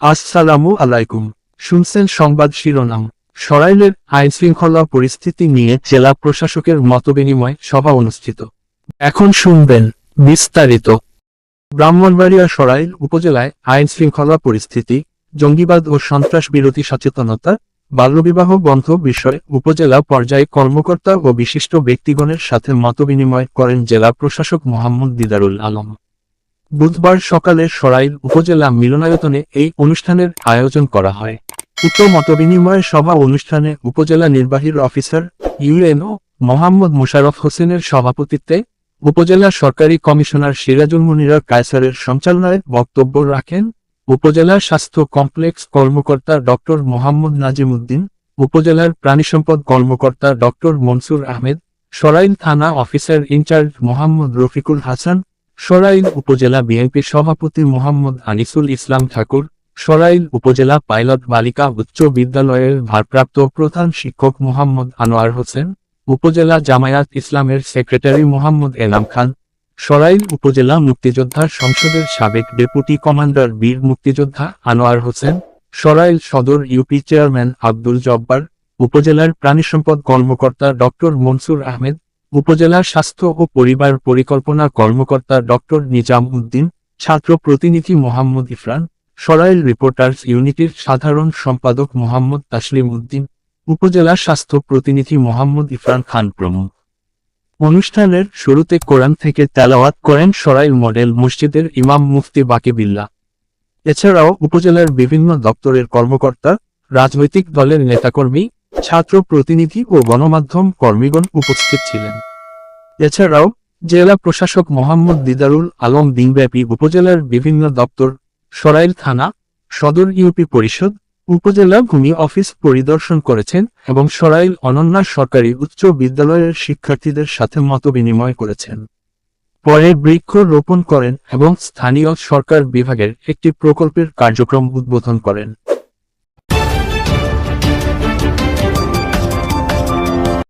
আসসালামু আলাইকুম। শুনছেন সংবাদ শিরোনাম। সরাইলের আইন শৃঙ্খলা পরিস্থিতি নিয়ে জেলা প্রশাসকের মতবিনিময় সভা অনুষ্ঠিত। এখন শুনবেন বিস্তারিত। ব্রাহ্মণবাড়িয়া সরাইল উপজেলায় আইন শৃঙ্খলা পরিস্থিতি, জঙ্গিবাদ ও সন্ত্রাস বিরোধী সচেতনতা, বাল্যবিবাহ বন্ধ বিষয়ে উপজেলা পর্যায়ে কর্মকর্তা ও বিশিষ্ট ব্যক্তিগণের সাথে মতবিনিময় করেন জেলা প্রশাসক মোহাম্মদ দিদারুল আলম। বুধবার সকালে সরাইল উপজেলা মিলনায়তনে এই অনুষ্ঠানের আয়োজন করা হয়। উক্ত মতবিনিময় সভা অনুষ্ঠানে উপজেলা নির্বাহীর অফিসার ইউএনও মোহাম্মদ মুশারফ হোসেনের সভাপতিত্বে উপজেলা সরকারি কমিশনার সিরাজুল মুনিরা কায়সারের সঞ্চালনায় বক্তব্য রাখেন উপজেলা স্বাস্থ্য কমপ্লেক্স কর্মকর্তা ডক্টর মোহাম্মদ নাজিম উদ্দিন উপজেলার প্রাণিসম্পদ কর্মকর্তা ডক্টর মনসুর আহমেদ, সরাইল থানা officer in charge Mohammad Rafiqul Hasan Sarail উপজেলা বিএনপি সভাপতি মোহাম্মদ আনিসুল ইসলাম ঠাকুর, সরাইল উপজেলা পাইলট বালিকা উচ্চ বিদ্যালয়ের ভারপ্রাপ্ত প্রধান শিক্ষক মোহাম্মদ আনোয়ার হোসেন, উপজেলা জামায়াত ইসলামের সেক্রেটারি মোহাম্মদ এনাম খান, সরাইল উপজেলা মুক্তিযোদ্ধা সংসদের সাবেক ডেপুটি কমান্ডার বীর মুক্তিযোদ্ধা আনোয়ার হোসেন, সরাইল সদর ইউপি চেয়ারম্যান আব্দুল জব্বার, উপজেলার প্রাণিসম্পদ কর্মকর্তা ডক্টর মনসুর আহমেদ উপজেলা স্বাস্থ্য ও পরিবার পরিকল্পনা কর্মকর্তা ডক্টর নিজাম উদ্দিন, ছাত্র প্রতিনিধি মোহাম্মদ ইফরান, সরাইল রিপোর্টার্স ইউনিটির সাধারণ সম্পাদক মোহাম্মদ তাসলিম উদ্দিন, উপজেলা স্বাস্থ্য প্রতিনিধি মোহাম্মদ ইফরান খান প্রমুখ। অনুষ্ঠানের শুরুতে কোরআন থেকে তেলাওয়াত করেন সরাইল মডেল মসজিদের ইমাম মুফতি বাকিবিল্লা এছাড়াও উপজেলার বিভিন্ন দপ্তরের কর্মকর্তা, রাজনৈতিক দলের নেতাকর্মী ছাত্র প্রতিনিধি ও গণমাধ্যম কর্মীগণ উপস্থিত ছিলেন। এছাড়াও, জেলা প্রশাসক মোহাম্মদ দিদারুল আলম দিনব্যাপী উপজেলার বিভিন্ন দপ্তর, সরাইল থানা, সদর ইউপি পরিষদ, উপজেলা ভূমি অফিস পরিদর্শন করেছেন এবং সরাইল অনন্যা সরকারি উচ্চ বিদ্যালয়ের শিক্ষার্থীদের সাথে মতবিনিময় করেছেন। পরে বৃক্ষ রোপণ করেন এবং স্থানীয় সরকার বিভাগের একটি প্রকল্পের কার্যক্রম উদ্বোধন করেন।